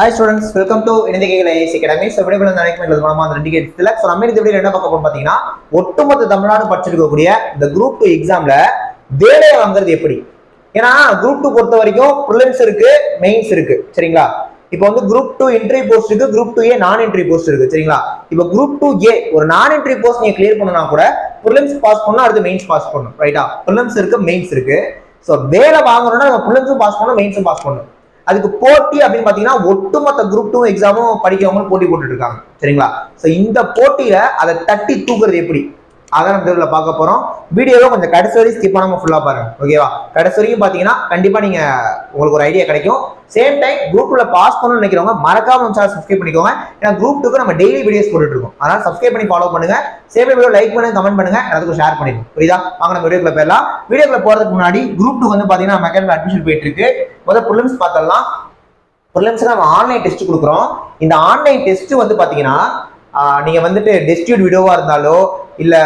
Hi students welcome to இணைந்திகைகள் IS academy so விடைபெறும் நினைக்கும் மூலமா அந்த ரெண்டு கேட்ஸில் ஸோ நம்ம இந்த வீடியோ என்ன பார்க்க பார்த்தீங்கன்னா ஒட்டுமொத்த தமிழ்நாடு படிச்சிருக்கக்கூடிய இந்த குரூப் டூ எக்ஸாம்ல வேலையை வாங்குறது எப்படி? ஏன்னா குரூப் டூ பொறுத்த வரைக்கும் ப்ரிலிம்ஸ் இருக்கு மெயின்ஸ் இருக்கு. சரிங்களா? இப்போ வந்து குரூப் டூ என்ட்ரி போஸ்ட் இருக்கு குரூப் டூ ஏ நான் என்ட்ரி போஸ்ட் இருக்கு. சரிங்களா? இப்போ குரூப் டூ ஏ ஒரு நான் என்ட்ரி போஸ்ட் நீங்க கிளியர் பண்ணனா கூட ப்ரிலிம்ஸ் பாஸ் பண்ணா அடுத்து மெயின்ஸ் பாஸ் பண்ணணும். ரைட்டா ப்ரிலிம்ஸ் இருக்கு மெயின்ஸ் இருக்கு. ஸோ வேலை வாங்கணும்னா நம்ம ப்ரிலிம்ஸும் பாஸ் பண்ணணும் மெயின்ஸும் பாஸ் பண்ணணும். அதுக்கு போட்டி அப்படின்னு பாத்தீங்கன்னா ஒட்டுமொத்த குரூப் டூ எக்ஸாமும் படிக்கிறவங்க போட்டி போட்டுட்டு இருக்காங்க. சரிங்களா? சோ இந்த போட்டியில அதை தட்டி தூக்குறது எப்படி? அதான் நம்ம இதுல பார்க்க போகிறோம் வீடியோவை கொஞ்சம் கடைசி வரைக்கும் ஸ்கிப் பண்ணாமல் ஃபுல்லாக பாருங்க. ஓகேவா கடைசி வரைக்கும் பார்த்தீங்கன்னா கண்டிப்பாக நீங்கள் உங்களுக்கு ஒரு ஐடியா கிடைக்கும். சேம் டைம் குரூப்பில் பாஸ் பண்ணணும்னு நினைக்கிறவங்க மறக்காம நம்ம சேனல் சப்ஸ்கிரைப் பண்ணிக்கோங்க. ஏன்னா குரூப் டூக்கு நம்ம டெய்லி வீடியோஸ் போட்டுட்டு இருக்கோம். அதனால் சப்ஸ்கிரைப் பண்ணி ஃபாலோ பண்ணுங்க. சேம் வீடியோ லைக் பண்ணுங்க கமெண்ட் பண்ணுங்க. அதுக்கு ஷேர் பண்ணிக்கோங்க புரியுதா? வாங்க நம்ம வீடியோக்குள்ள போயிடலாம். வீடியோக்குள்ள போகிறதுக்கு முன்னாடி குரூப் டூ வந்து பார்த்தீங்கன்னா மெக்கானிக்கல் அட்மிஷன் போயிட்டு இருக்கு. முதல்ல ப்ரிலிம்ஸ் பார்த்தலாம் ப்ரிலிம்ஸ்க்கு நம்ம ஆன்லைன் டெஸ்ட் கொடுக்குறோம். இந்த ஆன்லைன் டெஸ்ட் வந்து பார்த்தீங்கன்னா நீங்கள் வந்துட்டு டெஸ்டியூட் விடோவாக இருந்தாலோ இல்லை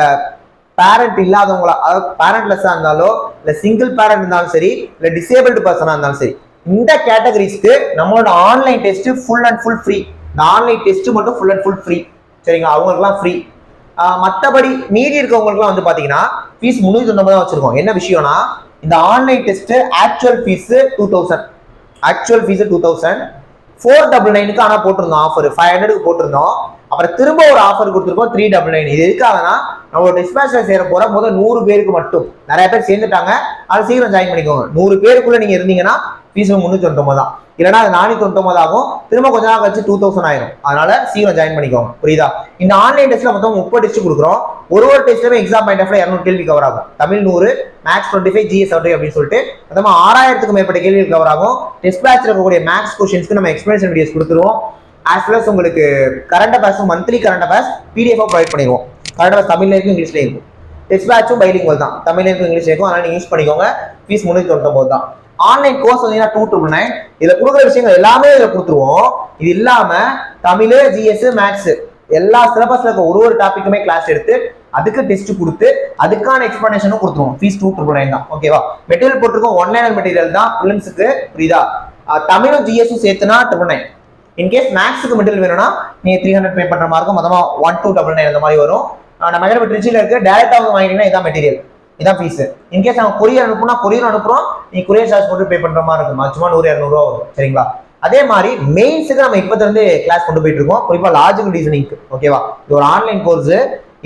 பேரண்ட் இல்லாதவங்களா அதாவது பேரண்ட்லெஸ்ஸாக இருந்தாலோ இல்லை சிங்கிள் பேரண்ட் இருந்தாலும் சரி இல்லை டிசேபிள்டு பர்சனாக இருந்தாலும் சரி இந்த கேட்டகரிஸ்க்கு நம்மளோட online test full and full free இந்த ஆன்லைன் டெஸ்ட்டு மட்டும் ஃபுல் அண்ட் ஃபுல் ஃப்ரீ சரிங்களா? அவங்களுக்குலாம் ஃப்ரீ மற்றபடி மீதி இருக்கவங்களுக்குலாம் வந்து பார்த்தீங்கன்னா ஃபீஸ் முந்நூற்றி தொண்ணூறு தான் வச்சுருக்கோம். என்ன விஷயம்னா இந்த online test actual fees two thousand actual fees two thousand four double நைனுக்கு ஆனால் போட்டிருந்தோம் ஆஃபர் ஃபைவ் ஹண்ட்ரடுக்கு போட்டிருந்தோம். அப்புறம் திரும்ப ஒரு ஆஃபர் கொடுத்துருக்கோம் த்ரீ டபுள் நைன் இது எதுக்காகனா நம்ம டிஸ்பேச்ல சேர போற முதல் நூறு பேருக்கு மட்டும். நிறைய பேர் சேர்ந்துட்டாங்க. அது சீக்கிரம் ஜாயின் பண்ணிக்கோங்க. நூறு பேருக்குள்ள நீங்க இருந்தீங்கன்னா ஃபீஸ் முந்நூற்றி தொண்ணூத்தொம்பது தான். இல்லைனா அது நானூற்றி தொண்ணூத்தொம்பது ஆகும். திரும்ப கொஞ்ச நாள் கழிச்சு டூ தௌசண்ட் ஆயிரும். அதனால சீக்கிரம் ஜாயின் பண்ணிக்கோங்க. புரியுதா? இந்த ஆன்லைன் டெஸ்ட்ல மொத்தம் முப்பது டெஸ்ட் கொடுக்குறோம். ஒரு ஒரு டெஸ்ட்லயுமே எக்ஸாம் பாயிண்ட் ஆஃப்ல இரநூறு கேள்வி கவர் ஆகும். தமிழ் நூறு maths twenty five GS seventy அப்படின்னு சொல்லிட்டு மொத்தமாக ஆறாயிரத்துக்கு மேற்பட்ட கேள்விகள் கவர் ஆகும். டெஸ்ட் பேட்ச்ல இருக்கக்கூடிய மேக்ஸ் கொஸ்டின்ஸ்க்கு நம்ம எக்ஸ்பிளேஷன் வீடியோஸ் கொடுத்துருவோம். ஆஸ் வெல் உங்களுக்கு current அஃபேர்ஸும் monthly current affairs PDF provide பண்ணிடுவோம். கரண்ட் அஃபேர்ஸ் தமிழ்ல இருக்கும் இங்கிலீஷ்ல இருக்கும். டெஸ்ட் பேட்சும் பைலிங்குவல் தான். தமிழ்ல இருக்கும் இங்கிலீஷ் இருக்கும். அதனால நீங்க யூஸ் பண்ணிக்கோங்க. ஃபீஸ் முன்னூத்தி தொண்ணூத்தொம்பது தான். ஆன்லைன் கோர்ஸ் வந்தீங்கன்னா டூ ட்ரிபிள் நைன் இதுல கொடுக்குற விஷயங்கள் எல்லாமே இதுல கொடுத்துருவோம். இது இல்லாம தமிழ் ஜிஎஸ் மேக்ஸ் எல்லா சிலபஸ்ல இருக்க ஒரு ஒரு டாபிக்குமே கிளாஸ் எடுத்து அதுக்கு டெஸ்ட் கொடுத்து அதுக்கான எக்ஸ்பிளனேஷனும் கொடுத்துருவோம். ஃபீஸ் டூ ட்ரிபிள் நைன் தான். ஓகேவா மெட்டீரியல் போட்டிருக்கோம். ஒன்லைனர் மெட்டீரியல் தான். பிலிம்ஸுக்கு புரியுதா? தமிழும் ஜிஎஸும் சேர்த்துனா ட்ரிபிள் நைன் இன்கேஸ் மேக்ஸுக்கு மெட்டீரியல் வேணும்னா நீங்கள் த்ரீ ஹண்ட்ரட் பே பண்ணுற மாதிரி இருக்கும் மொத்தமாக ஒன் டூ டபுள் நைன் அந்த மாதிரி வரும். அஹ் நம்ம மெட்டீரியல் ட்ரிச்சியில் இருக்குது டேரெக்டாக வந்து வாங்கினீங்கன்னா இதான் மெட்டீரியல் இதான் ஃபீஸ் இன்கேஸ் நம்ம கொரியர் அனுப்புனா கொரியர் அனுப்புகிறோம் நீ கொரியர் சார்ஜ் போட்டு பே பண்ணுற மாதிரி இருக்கும் சும்மா நூறு இரநூறுவா வரும். சரிங்களா? அதே மாதிரி மெயின்ஸுக்கு நம்ம இப்போத்திலேருந்து கிளாஸ் கொண்டு போயிட்டு இருக்கோம். குறிப்பாக லாஜிக்கல் ரீசனிங்க்கு ஓகேவா இது ஒரு ஆன்லைன் கோர்ஸ்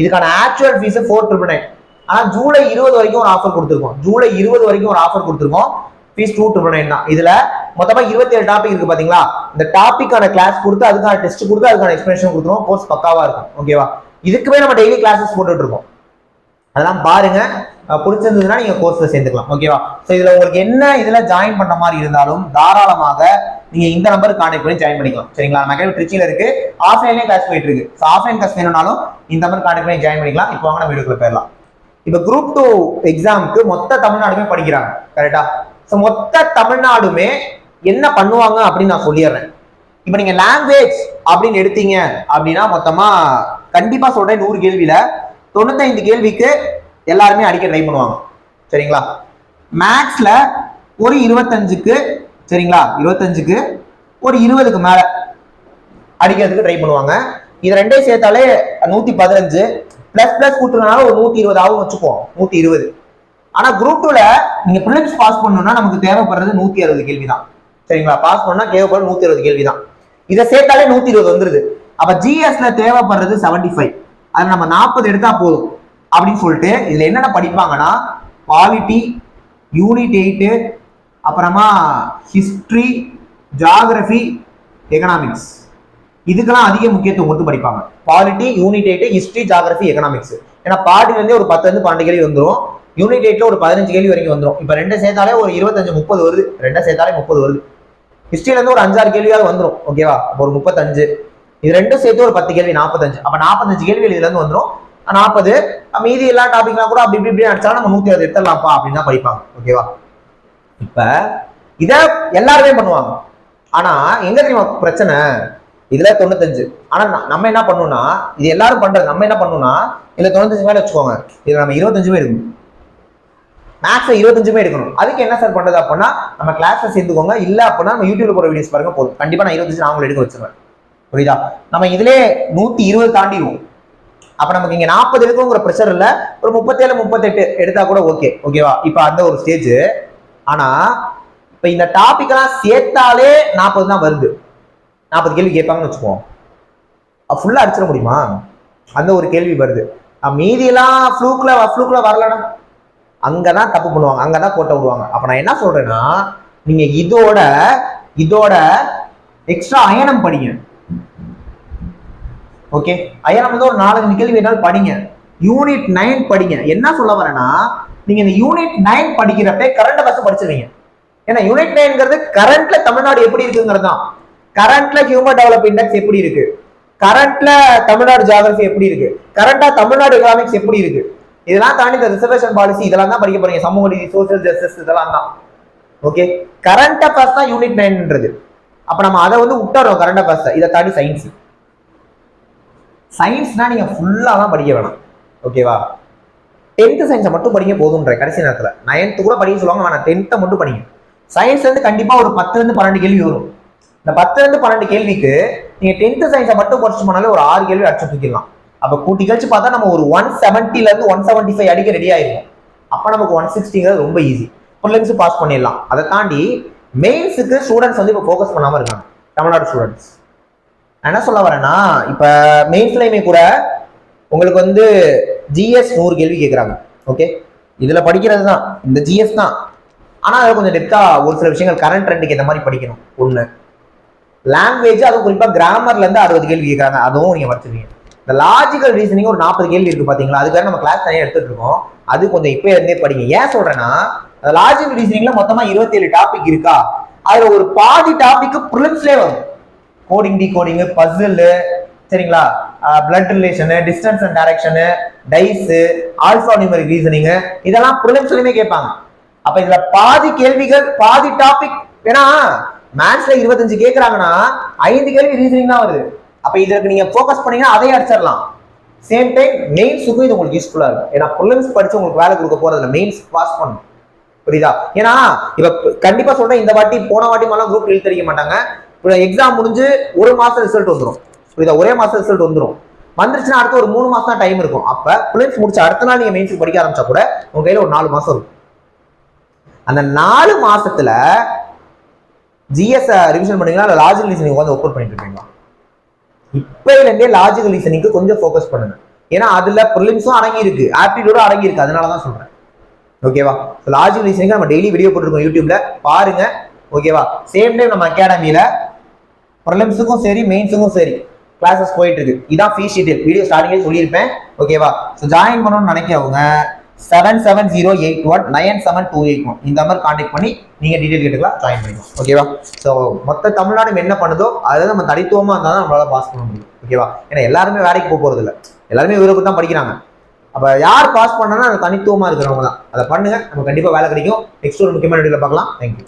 இதுக்கான actual fees four triple nine ஆனால் ஜூலை இருபது வரைக்கும் ஒரு ஆஃபர் கொடுத்துருக்கோம். ஜூலை இருபது வரைக்கும் ஒரு ஆஃபர் கொடுத்துருக்கோம். பீஸ் டூ ட்ரிபிள் நைன் தான் இதுல மொத்தமா இருபத்தி ஏழு டாபிக் இருக்கு பாத்தீங்களா? இந்த டாபிக்கான கிளாஸ் கொடுத்து அதுக்கான டெஸ்ட் கொடுத்து அதுக்கான எக்ஸ்பிளேஷன் கொடுத்துருவோம். கோர்ஸ் பக்காவா இருக்கும். ஓகேவா இதுக்குமே நம்ம டெய்லி கிளாஸஸ் போட்டுட்டு இருக்கோம். அதெல்லாம் பாருங்க. பிடிச்சிருந்ததுன்னா நீங்க கோர்ஸ்ல சேர்ந்துக்கலாம். ஓகேவா ஸோ இதுல உங்களுக்கு என்ன இதுல ஜாயின் பண்ண மாதிரி இருந்தாலும் தாராளமாக நீங்க இந்த நம்பருக்கு கான்டெக்ட் பண்ணி ஜாயின் பண்ணிக்கலாம். சரிங்களா? நம்ம திருச்சியில இருக்கு. ஆஃப்லைன்லேயே கிளாஸ் போயிட்டு இருக்கு. ஸோ ஆஃப்லைன் கிளாஸ் வேணும்னாலும் இந்த நம்பர் கான்டெக்ட் பண்ணி ஜாயின் பண்ணிக்கலாம். இப்போ வாங்க நம்ம வீடியோக்குள்ள போயிடலாம். இப்போ குரூப் டூ எக்ஸாமுக்கு மொத்த தமிழ்நாடுமே படிக்கிறாங்க. கரெக்டா ஸோ மொத்த தமிழ்நாடுமே என்ன பண்ணுவாங்க அப்படின்னு நான் சொல்லிடுறேன். இப்போ நீங்கள் லாங்குவேஜ் அப்படின்னு எடுத்தீங்க அப்படின்னா மொத்தமாக கண்டிப்பாக சொல்கிறேன் நூறு கேள்வியில். தொண்ணூத்தைந்து கேள்விக்கு எல்லாருமே அடிக்க ட்ரை பண்ணுவாங்க. சரிங்களா? மேக்ஸில் ஒரு இருபத்தஞ்சுக்கு சரிங்களா? இருபத்தஞ்சுக்கு ஒரு இருபதுக்கு மேலே அடிக்கிறதுக்கு ட்ரை பண்ணுவாங்க. இது ரெண்டையும் சேர்த்தாலே நூற்றி பதினஞ்சு ப்ளஸ் ப்ளஸ் கூட்டுறதுனால ஒரு நூற்றி இருபது ஆகும் வச்சுக்குவோம். நூற்றி இருபது. ஆனா குரூப் டூல நீங்க ப்ரிலிம்ஸ் பாஸ் பண்ணணும்னா நமக்கு தேவைப்படுறது நூத்தி அறுபது கேள்வி தான் சரிங்களா? பாஸ் பண்ணா தேவைப்படுறது நூத்தி அறுபது கேள்வி தான் இதை சேர்த்தாலே நூத்தி இருபது வந்துருது. அப்ப ஜிஎஸ்ல தேவைப்படுறது செவன்டி ஃபைவ் அது நம்ம நாற்பது எடுத்தா போதும். அப்படின்னு சொல்லிட்டு இதுல என்னென்ன படிப்பாங்கன்னா பாலிட்டி யூனிட் எயிட்டு அப்புறமா ஹிஸ்ட்ரி ஜாகிரபி எக்கனாமிக்ஸ் இதுக்கெல்லாம் அதிக முக்கியத்துவம் கொடுத்து படிப்பாங்க. Polity unit eight history geography economics ஏன்னா பாலிட்டிலேருந்தே ஒரு பத்துலேருந்து பன்னெண்டு கேள்வி வந்துடும் யூனிட் எயிட்ல ஒரு பதினஞ்சு கேள்வி வரைக்கும் வந்துடும் இப்போ ரெண்டு சேர்த்தாலே ஒரு இருபத்தஞ்சு முப்பது வருது. ரெண்டை சேர்த்தாலே முப்பது வருது. ஹிஸ்ட்ரியில இருந்து ஒரு அஞ்சாறு கேள்வியாவது வந்துடும் ஓகேவா ஒரு முப்பத்தஞ்சு. இது ரெண்டும் சேர்த்து ஒரு பத்து கேள்வி நாற்பத்தஞ்சு அப்ப நாற்பத்தஞ்சு கேள்விகள் இதுல இருந்து வந்துரும். நாற்பது மீதி எல்லா டாபிக்லாம் கூட அப்படி இப்படி இப்படி அடிச்சாலும் நம்ம நூத்தி அறுபது எடுத்துடலாம்ப்பா அப்படின்னு தான் படிப்பாங்க. ஓகேவா இப்ப இத எல்லாருமே பண்ணுவாங்க. ஆனா எங்க தெரியுமா பிரச்சனை? இதுல தொண்ணூத்தஞ்சு. ஆனா நம்ம என்ன பண்ணணும்னா இது எல்லாரும் பண்றது நம்ம என்ன பண்ணணும்னா இதுல தொண்ணூத்தஞ்சு மேல வச்சுக்கோங்க. இதுல நம்ம இருபத்தஞ்சு பேர் இருக்கும் மேக்ஸ்ல இருபத்தஞ்சுமே எடுக்கணும். அதுக்கு என்ன சார் பண்ணுறது அப்படின்னா நம்ம கிளாஸ்ல சேர்ந்துக்கோங்க இல்லை அப்படின்னா நம்ம யூடியூப்ல போகிற வீடியோஸ் பாருங்க போதும். கண்டிப்பாக நான் இருபத்தஞ்சு நான் உங்களை எடுக்க வச்சிருவேன். புரியுதா? நம்ம இதுலயே நூற்றி இருபது தாண்டிடுவோம். அப்போ நமக்கு இங்கே நாற்பது இருக்குங்கிற ப்ரெஷர் இல்லை ஒரு முப்பத்தேழு முப்பத்தெட்டு எடுத்தால் கூட ஓகே ஓகேவா இப்போ அந்த ஒரு ஸ்டேஜ் ஆனால் இப்போ இந்த டாபிக்லாம் சேர்த்தாலே நாற்பது தான் வருது. நாற்பது கேள்வி கேட்பாங்கன்னு வச்சுக்குவோம் ஃபுல்லாக அடிச்சிட முடியுமா? அந்த ஒரு கேள்வி வருது. மீதியெல்லாம் ஃப்ளூக்கில் ஃப்ளூக்கில் வரலண்ணா அங்கே அங்கதான் தப்பு பண்ணுவாங்க அங்கதான் கோட்டை விடுவாங்க. அப்போ நான் என்ன சொல்றேன்னா நீங்கள் இதோட இதோட எக்ஸ்ட்ரா அயனம் படிங்க. ஓகே அயனம் வந்து ஒரு நாலஞ்சு கேள்வி வேணாலும் படிங்க. யூனிட் நைன் படிங்க. என்ன சொல்ல வரேன்னா நீங்க இந்த யூனிட் நைன் படிக்கிறப்ப கரண்ட் அஃபேர்ஸ் படிச்சிருவீங்க. ஏன்னா யூனிட் நைன்ங்கிறது கரண்ட்ல தமிழ்நாடு எப்படி இருக்குங்கிறது தான். கரண்ட்ல ஹியூமன் டெவலப் இண்டெக்ஸ் எப்படி இருக்கு? கரண்ட்ல தமிழ்நாடு ஜியாகிரபி எப்படி இருக்கு? கரண்டா தமிழ்நாடு எக்கனாமிக்ஸ் எப்படி இருக்கு? இதெல்லாம் தாண்டி இந்த ரிசர்வேஷன் பாலிசி இதெல்லாம் தான் படிக்க போறீங்க. சமூக நீதி சோசியல் ஜஸ்டிஸ் இதெல்லாம் தான். ஓகே கரண்ட் அஃபேர்ஸ் தான் யூனிட் நைன்ன்றது அப்ப நம்ம அதை வந்து விட்டுறோம் கரண்ட் அஃபேர்ஸ் இதை தாண்டி சயின்ஸ் சயின்ஸ்னா நீங்க ஃபுல்லா தான் படிக்க வேணாம். ஓகேவா டென்த்து சயின்ஸை மட்டும் படிங்க போதுன்ற கடைசி நேரத்தில். நைன்த்து கூட படிக்க சொல்லுவாங்க வேணாம் டென்த்தை மட்டும் படிங்க. சயின்ஸ் வந்து ஒரு பத்துலேருந்து பன்னெண்டு கேள்வி வரும். இந்த பத்துலேருந்து பன்னெண்டு கேள்விக்கு நீங்கள் டென்த்து சயின்ஸை மட்டும் படிச்சு போனாலே ஒரு ஆறு கேள்வி அடிச்சு தூக்கிடலாம். அப்ப கூட்டி கழிச்சு பார்த்தா நம்ம ஒரு ஒன் செவன்ட்டிலேருந்து ஒன் செவன்ட்டி ஃபைவ் அடிக்க ரெடி ஆயிருக்கும் அப்ப நமக்கு ஒன் சிக்ஸ்டிங்கிறது ரொம்ப ஈஸி ப்ரிலிம்ஸ் பாஸ் பண்ணிடலாம். அதை தாண்டி மெயின்ஸுக்கு ஸ்டூடெண்ட்ஸ் வந்து இப்போ ஃபோக்கஸ் பண்ணாம இருக்காங்க. தமிழ்நாடு ஸ்டூடெண்ட்ஸ் என்ன சொல்ல வரேன்னா இப்ப மெயின்ஸ்லயுமே கூட உங்களுக்கு வந்து ஜிஎஸ் நூறு கேள்வி கேட்குறாங்க ஓகே இதுல படிக்கிறது தான். இந்த ஜிஎஸ் தான். ஆனா அதை கொஞ்சம் டெப்தா ஒரு சில விஷயங்கள் கரண்ட் ட்ரெண்டுக்கு ஏற்ற மாதிரி படிக்கணும். ஒண்ணு. லாங்குவேஜ் அதுவும் குறிப்பா கிராமர்ல இருந்து அறுபது கேள்வி கேட்குறாங்க அதுவும் நீங்க படிச்சிருக்கீங்க இந்த லாஜிக்கல் ரீசனிங் ஒரு நாற்பது கேள்வி இருக்கு பாத்தீங்களா? அதுக்காக நம்ம கிளாஸ் தனியாக எடுத்துட்டு இருக்கோம். அது கொஞ்சம் இப்போ இருந்தே படிங்க. ஏன் சொல்றேன்னா லாஜிக்கல் ரீசனிங்ல மொத்தமா இருபத்தேழு டாபிக் இருக்கா? அதுல ஒரு பாதி டாபிக் ப்ரிலிம்ஸ்லேயே வரும். கோடிங் டி கோடிங் பசில் சரிங்களா? Blood relation distance and direction dice alphanumeric reasoning இதெல்லாம் ப்ரிலிம்ஸ்லையுமே கேட்பாங்க. அப்ப இதுல பாதி கேள்விகள் பாதி டாபிக் ஏன்னா மேத்ஸ்ல இருபத்தஞ்சு கேட்குறாங்கன்னா ஐந்து கேள்வி ரீசனிங் தான் வருது. அப்போ இதற்கு நீங்க ஃபோக்கஸ் பண்ணீங்கன்னா அதையே அடிச்சிடலாம். சேம் டைம் மெயின்ஸுக்கும் இது உங்களுக்கு யூஸ்ஃபுல்லா இருக்கும். ஏன்னா ப்ரிலிம்ஸ் படிச்சு உங்களுக்கு வேலை கொடுக்க போறதுல மெயின்ஸ் பாஸ் பண்ணும் புரியுதா? ஏன்னா இப்ப கண்டிப்பா சொல்றேன் இந்த வாட்டி போன வாட்டி மேலாம் குரூப் இழுத்தடிக்க மாட்டாங்க. இப்போ எக்ஸாம் முடிஞ்சு ஒரு மாதம் ரிசல்ட் வந்துடும் புரியுதா? ஒரே மாதம் ரிசல்ட் வந்துடும் வந்துருச்சுன்னா அடுத்து ஒரு மூணு மாசம் தான் டைம் இருக்கும். அப்போ பிலிம்ஸ் முடிச்ச அடுத்த நாள் நீங்க மெயின்ஸ் படிக்க ஆரம்பிச்சா கூட உங்கள் கையில் ஒரு நாலு மாசம் இருக்கும். அந்த நாலு மாசத்துல ஜிஎஸ் ரிவிஷன் பண்ணீங்களா இல்லை லாஜிக் ரீசனிங் வந்து ஒர்க் பண்ணிட்டு இருக்கீங்களா இப்பையில லாஜிக்கல் ரீசனிங்க்கு கொஞ்சம் ஃபோக்கஸ் பண்ணுங்க. ஏன்னா அதுல ப்ரிலிம்ஸும் அடங்கி இருக்கு ஆப்டிடியூடும் அடங்கி இருக்கு அதனால தான் சொல்றேன் ஓகேவா லாஜிக்கல் ரீசனிங் நம்ம டெய்லி வீடியோ போட்டுருக்கோம் யூடியூப்ல பாருங்க. ஓகேவா சேம் டைம் நம்ம அகாடமியில ப்ரிலிம்ஸுக்கும் சரி மெயின்ஸுக்கும் சரி கிளாஸஸ் போயிட்டு இருக்கு இதான் ஃபீஸ் ஷீட்டில் வீடியோ ஸ்டார்டிங்கே சொல்லியிருப்பேன். ஓகேவா ஸோ ஜாயின் பண்ணணும்னு நினைக்கிறவங்க seven seven zero eight one nine seven two eight one இந்த மாதிரி கான்டாக்ட் பண்ணி நீங்கள் டீட்டெயில் கேட்டுக்கலாம் ஜாயின் பண்ணிக்கலாம். ஓகேவா ஸோ மொத்த தமிழ்நாடு என்ன பண்ணுதோ அதை நம்ம தனித்துவமாக இருந்தால் தான் நம்மளால பாஸ் பண்ண முடியும். ஓகேவா ஏன்னா எல்லாருமே வேலைக்கு போக போகிறது இல்லை எல்லாருமே இவருக்கு தான் படிக்கிறாங்க. அப்போ யார் பாஸ் பண்ணனா அது தனித்துவமாக இருக்கிறவங்க தான். அதை பண்ணுங்க. நம்ம கண்டிப்பாக வேலை கிடைக்கும். நெக்ஸ்ட் ஒரு முக்கியமான வீடியோவில் பார்க்கலாம். தேங்க்யூ